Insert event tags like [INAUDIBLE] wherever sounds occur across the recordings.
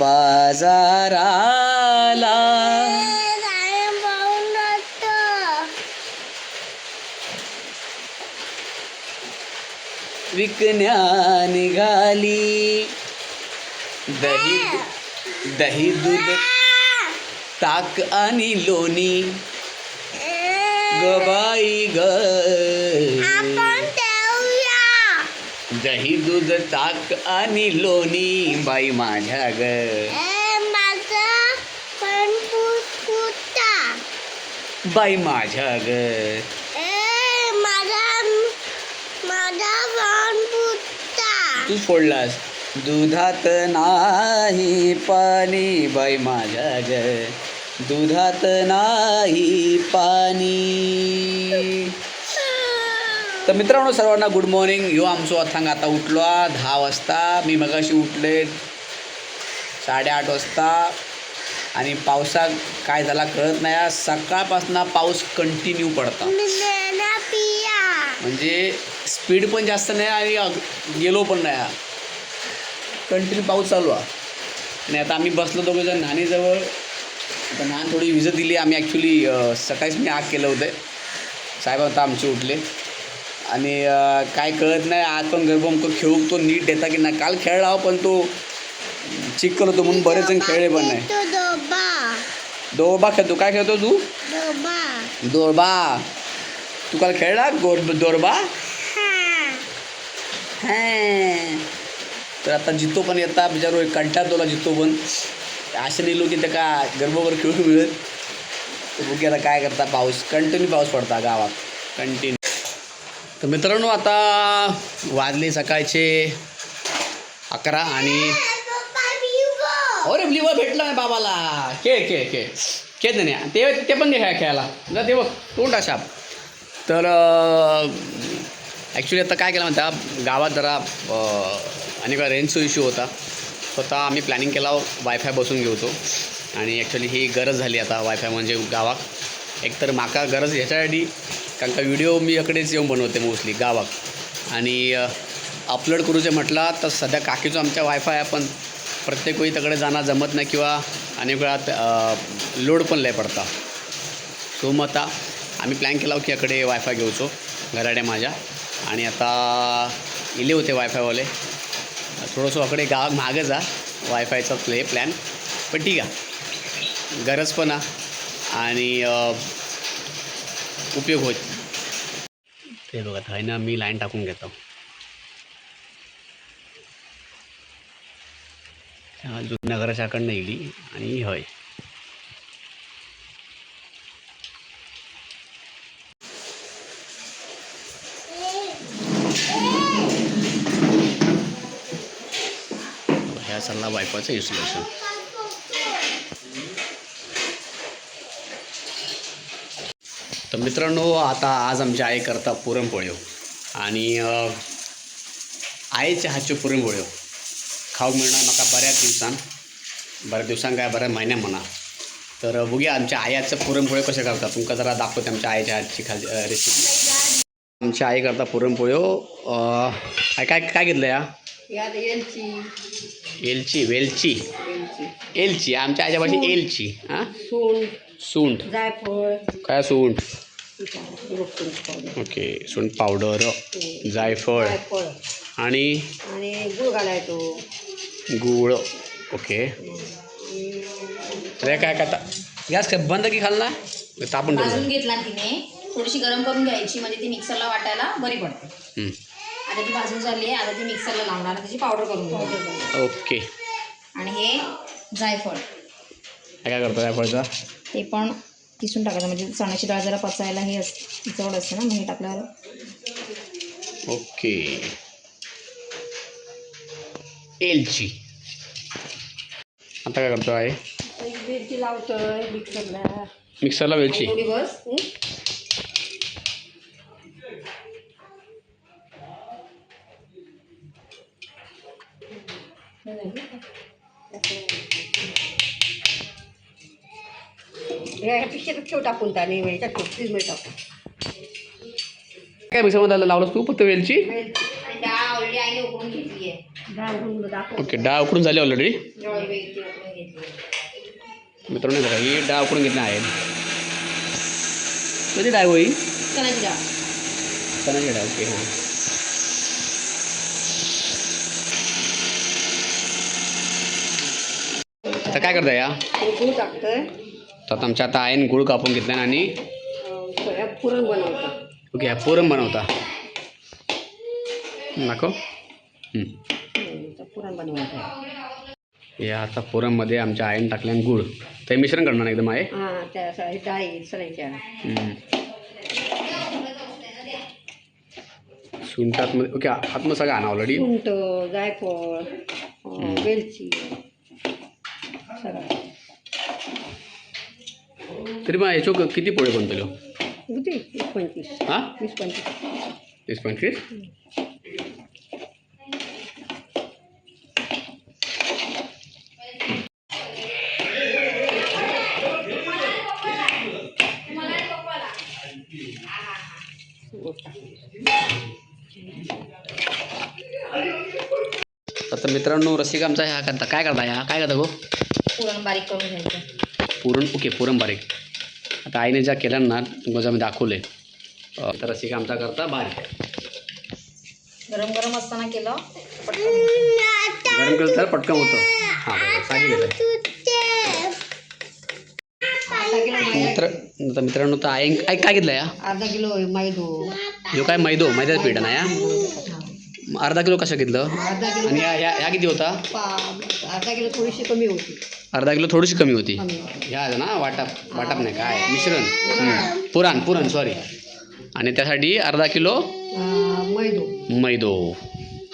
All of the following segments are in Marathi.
बाजाराला. विकण्या निघाली. दही दही दूध ताक आणि लोणी. गबाई ग दही दूध ताक आणि लोणी. बाई माझ्या ग. बाई माझ्या ग. तू फोडलास दुधात नाही पाणी. बाई माझ्या ग. दुधात नाही पाणी. तर मित्रांनो सर्वांना गुड मॉर्निंग ह्यो आमचो अथांग आता उठलो दहा वाजता. मी मगाशी उठले साडेआठ वाजता. आणि पावसात काय झाला कळत नाही सकाळपासून पाऊस कंटिन्यू पडता. म्हणजे स्पीड पण जास्त नाही आणि गेलो पण नाही कंटिन्यू पाऊस चालू आहे आणि आता आम्ही बसलो दोघंजण नाणीजवळ आता नान थोडी विजत दिली. आम्ही ॲक्च्युली सकाळीच मी आग केलं होतं. साहेब आता आमचे उठले. आणि काय कळत नाही आज पण गरबम खेळू तो नीट येता की नाही. काल खेळला हो, पण तो चिक्कल होतो म्हणून बरेच जण खेळले पण नाही. दोरबा खेळतो काय खेळतो तू? दोरबा तू काल खेळला गोर दोरबा. तर आता जितो पण येता बिचारो कंटाळ तोला जितो पण. असे नेलो की त्या का गरबोगर खेळू मिळत बघू आता काय करता पाऊस कंटिन्यू पाऊस पडता गावात. कंटिन्यू तर मित्रांनो आता वाजले सकाळचे अकरा आणि अरे लिवा भेटला नाही बाबाला. खेळ खेळ खेळ. खेळ नाही ते ते पण घे खेळायला. जा ते बघ. तोंड अशा. तर ॲक्च्युली आता काय केलं म्हणता गावात जरा अनेक आणि का रेंजचा इश्यू होता. स्वतः आम्ही प्लॅनिंग केला वायफाय बसून घेऊतो आणि ॲक्च्युली ही गरज झाली आता वायफाय म्हणजे गावात. एकतर माका गरज ह्याच्यासाठी कारण का व्हिडिओ मी इकडेच येऊन बनवते मोस्टली गावात. आणि अपलोड करूचे म्हटला तर सध्या काकीचं आमच्या वायफाय आहे पण प्रत्येक वेळी तिकडे जाणं जमत नाही किंवा अनेक वेळात लोड पण लय पडता. सो मग आता आम्ही प्लॅन केला की इकडे वायफाय घेऊचो घराडे माझ्या. आणि आता इले होते वायफायवाले थोडंसं अकडे गाव मागच आहे वायफायचा प्ले प्लॅन पण ठीक आहे. गरज पण आहे. आणि उपयोग होत ते बघा आहे ना मी लाईन टाकून घेतो. हा, जुन्या घराच्याकडनं येईल आणि हय. ह्या चालला वायफायचं इन्स्टॉलेशन. मित्रांनो आता आज आमच्या आई करता पुरणपोळ्यो आणि आईच्या हातच्यो पुरणपोळ्यो खाऊक मिळणार म्हाका बऱ्याच दिवसान. बऱ्याच दिवसांक काय बऱ्याच म्हयन्या म्हणा. तर बघूया आमच्या आयाचं पुरणपोळ्यो कशा करतात. तुमका जरा दाखवते आमच्या आईच्या हातची खाली रेसिपी आमच्या आई करता पुरणपोळ्यो अ, काय काय काय घेतलं या? एलची. एलची वेलची. एलची आमच्या आईच्या भाषेत एलची. हां? सुंठ जायफळ. काय सुंठ ओके सुंठ पावडर जायफळ जायफळ. आणि आणि गुळ घालायचो. गूळ ओके. हे काय करता? गॅस काय बंद की खाल ना तापून भाजून घेतला तिने. थोडीशी गरम करून घ्यायची म्हणजे ती मिक्सरला वाटायला बरी पडते. हं. आता ती भाजून झाली आहे आता ती मिक्सरला लावणार त्याची पावडर करून ओके. आणि हे जायफळ. हे काय करतो जायफळचा? ते पण किसून टाकायचं. म्हणजे चण्याची डाळ जरा पचायला हे अस जवळ असते ना मग हे टाकल्यावर. ओके. एलची. आता काय करतो आहे एक मिरची लावतोय मिक्सरला. मिक्सरला वेलची. बस. हं? ह्या पिशेत ठेव टाकून त्याने याच्यात ठेव फ्रीजमध्ये टाकून. काय मिक्सरमध्ये लावलंस तू? फक्त वेलची? वेलची आणि डाळ ऑलरेडी आईने उकळून घेतली आहे. डाळ उघडून दाखव ओके डाळ उकडून झाली ऑलरेडी मित्रांनो बघा ही डाळ उकडून घेतली आहे. कधी डाळ होई डाळ. चणाची डाळ ओके हां. आता काय करता या तर आता आमच्या आता आईन गुळ कापून घेतला आणि पुरण बनवतो ओके हा पुरण बनवता. दाखव. तर पुरण बनवायचं या आता पुरणमध्ये आमच्या आईन टाकल्यान गुळ. ते मिश्रण करणार एकदम आहे. आतमध्ये ओके आतमध्ये सगळं आणा ऑलरेडी सुंठ जायफळ वेलची सगळं. तरी मग याच्या किती पोळे बनतलो किती वीस पंचवीस. हां? वीस पंचवीस. तीस पंचवीस? आता मित्रांनो रसिक आमचा ह्या करता. काय करता ह्या काय करता गो? पुरण बारीक करून घ्यायचं. पुरण? ओके पुरण बारीक आता आईने ज्या केल्या ना तुमच्या मी दाखवले तर रसिका आमचा करता बारीक गरम गरम असताना केलं पटकन. गरम केलं तर पटकन होतं. हां बरोबर सांगितलं मित्र आता मित्रांनो तर आई काय घेतलं या? अर्धा किलो मैदो. काय मैदो? मैद्याचं पीठ ना या? अर्धा किलो कसं घेतलं? अर्धा किलो आणि ह्या ह्या ह्या किती होता? पा- अर्धा किलो थोडीशी कमी होती. अर्धा किलो थोडीशी कमी होती. कमी होती. ह्या आहे ना वाटप वाटप नाही काय? मिश्रण. हं. पुरण पुरण सॉरी आणि त्यासाठी अर्धा किलो? अं, मैदो. मैदो.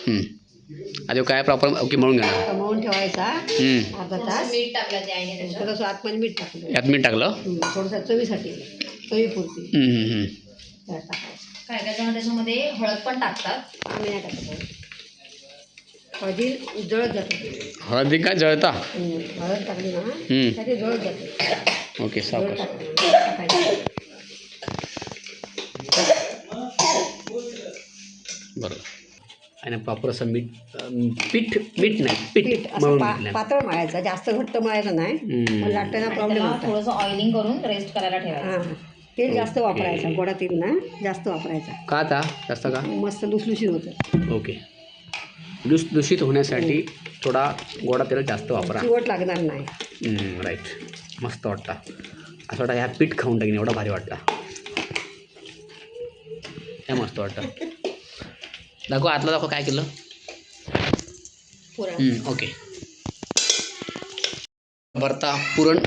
हं. काय प्रॉपर ओके मळून घेणार. मळून ठेवायचा. हं. अर्धा तास. मीठ टाकलं ते आईने त्याच्यात. थोडंसं आतमध्ये मीठ टाकलं. यात मीठ टाकलं? हं, थोडंसं चवीसाठी हं, हं, हं. त्यात टाकायचं. काय काय जण त्याच्यामध्ये हळद पण टाकतात. आम्ही नाही टाकत हळदी. जळत जाते. हळदी काय जळता? हं, हळद टाकली ना हं. त्याची जळत जाते. ओके सावकाश बरोबर आणि प्रॉपर असं मीठ पीठ मीठ नाही पीठ असं पातळ मळायचं जास्त घट्ट मळायचं नाही हं. लाटताना प्रॉब्लेम थोडंसं ऑइलिंग करून रेस्ट करायला ठेवायचं. तेल जास्त. वापरायचं गोडा तेल ना जास्त वापरायचा. का आता जास्त का? मस्त लुसलुशीत होतं. ओके. लुस दूषित होण्यासाठी थोडा गोडा तेल जास्त वापरा. चिवट लागणार नाही. राईट मस्त वाटता. असं वाटतं ह्या पीठ खाऊन टाकीन एवढा भारी वाटता. हे मस्त वाटतं. दाखव आतलं दाखव काय केलं. पुरण. हम्म, ओके. भरता पुरण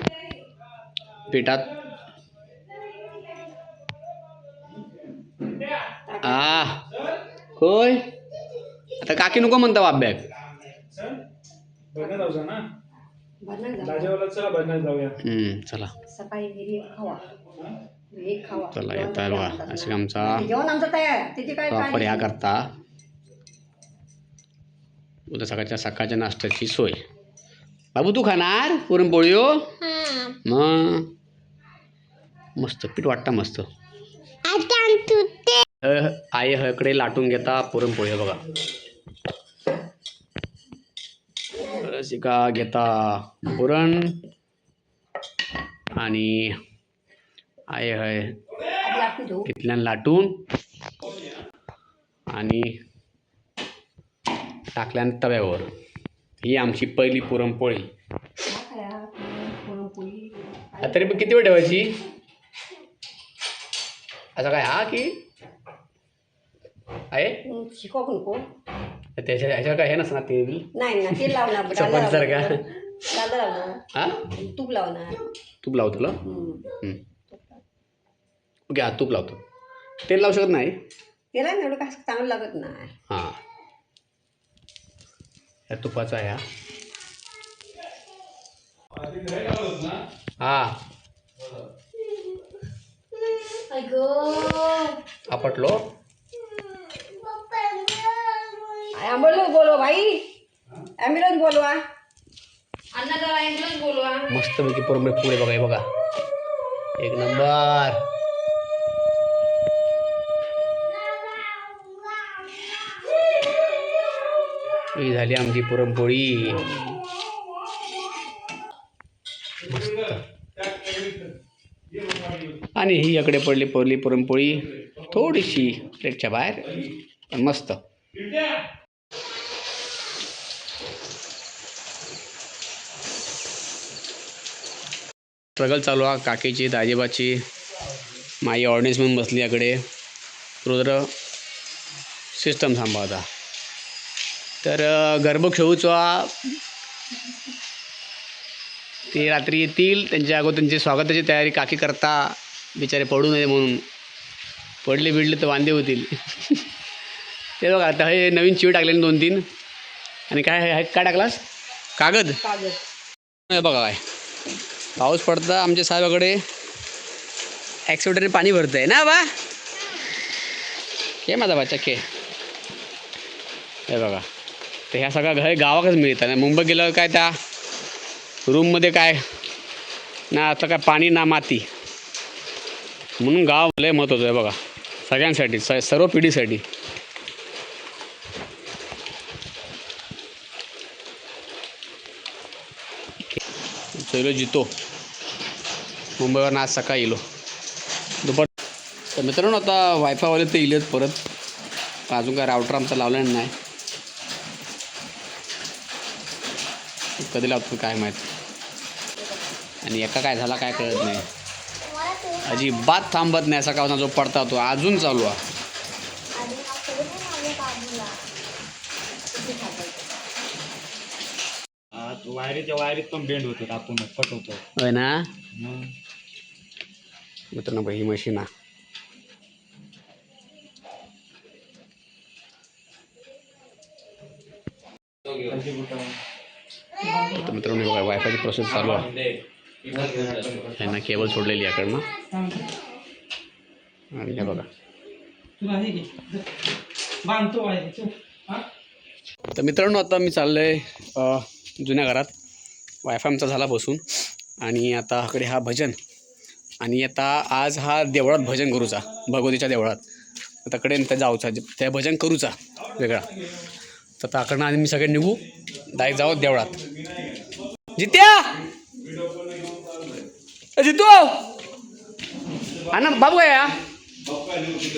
पिठात आ होय. आता काकी नको म्हणता राजावाला चला हम्म, सकाळी घरी खावा एक खावा चला येता आमचा जेवण आमचं तयार त्याची काय प्रॉपर काळजी ह्या नाही. करता. उद्या सकाळच्या सकाळच्या नाश्त्याची सोय. बाबू तू खाणार पुरणपोळी हो. मग. मस्त पीठ वाटतं मस्त. आई हकडे लाटून घेता पुरणपोळी बघा. रसिका घेता पुरण आणि आई हय तिथल्यान लाटून आणि टाकल्यान तव्यावर. ही आमची पहिली पुरणपोळी. तरी पण किती वेळ ठेवायची? असं काय हा की? आहे? हं, शिकवू नको त्याच्या ह्याच्या काय हे नसणार ते बी नाही ना तेल लावणार. [LAUGHS] लावणार. डालडा लावणार. हा? तूप लावणार. तूप लावतो तुला? हं. ओके हा तूप लावतो. तेल लावू शकत नाही? तेला एवढं काय चांगलं लागत नाही. हां. या तुपाचा आहे हा. हा. आपटलो. ॲम्ब्युलन्स बोलवा भाई. ॲम्ब्युलन्स बोलवा. अण्णा जरा ॲम्ब्युलन्स बोलवा. मस्तपैकी पुरंबे पुढे बघा हे बघा. एक नंबर. ही झाली आमची पुरणपोळी. आणि ही इकडे पडली पडली पुरणपोळी. थोडीशी प्लेटच्या बाहेर. पण मस्त. स्ट्रगल चालू आहे. काकीची दाजीबाची. माई ऑर्डिनन्स म्हणून बसली याकडे. रुद्र सिस्टम सांभाळता. तर अ, गरबो खेळूचो हा. ते रात्री येतील. त्यांच्या अगोदर त्यांची स्वागताची तयारी काकी करता. बिचारे पडू नये म्हणून. पडले बिडले तर वांदे होतील. [LAUGHS] ते बघा आता हे नवीन चिव टाकले दोन तीन आणि काय हे काय टाकलास? कागद. कागद. हे बघा काय. पाऊस पडता आमच्या साहेबाकडे. ॲक्सिडेंटरी पाणी भरतं आहे ना बा? के माझा बा के हे बघा. तर ह्या सगळ्या घर गावाकच मिळतं ना मुंबई गेल्यावर काय त्या रूममध्ये काय? ना आता काय पाणी ना माती. म्हणून गाव लय महत्त्वाचं आहे बघा. सगळ्यांसाठी स सर्व पिढीसाठी. चलो जितो. मुंबईवर आज सकाळी येलो. दुपार तर मित्रांनो आता वायफायवाले ते इलेत परत. अजून काय राऊटर आमचा लावलेला नाही. कधी लावतो काय माहीत. आणि एका काय झाला काय कळत नाही. अजिबात थांबत नाही सकाळचा जो पडता तो. अजून चालू आहे. आज वायरीच्या वायरीत पण बेंड होतो आपण कट होतो होय ना? मित्रांनो ही मशीन आहे. तर मित्रांनो बघा वायफायची प्रोसेस चालू आहे. ह्यांना केबल सोडलेली याकडनं आणि हे बघा. तर मित्रांनो आता मी चाललो आहे जुन्या घरात. वायफाय आमचा झाला बसून. आणि आता कडे हा भजन. आणि आता आज हा देवळात भजन करूचा भगवतीच्या देवळात. आता कडे त्या जाऊचा त्या भजन करूचा वेगळा. तर ताकडनं आणि मी सगळे निघू डायरेक्ट जाऊ देवळात. जित्या! जितू! हा ना बाबू काय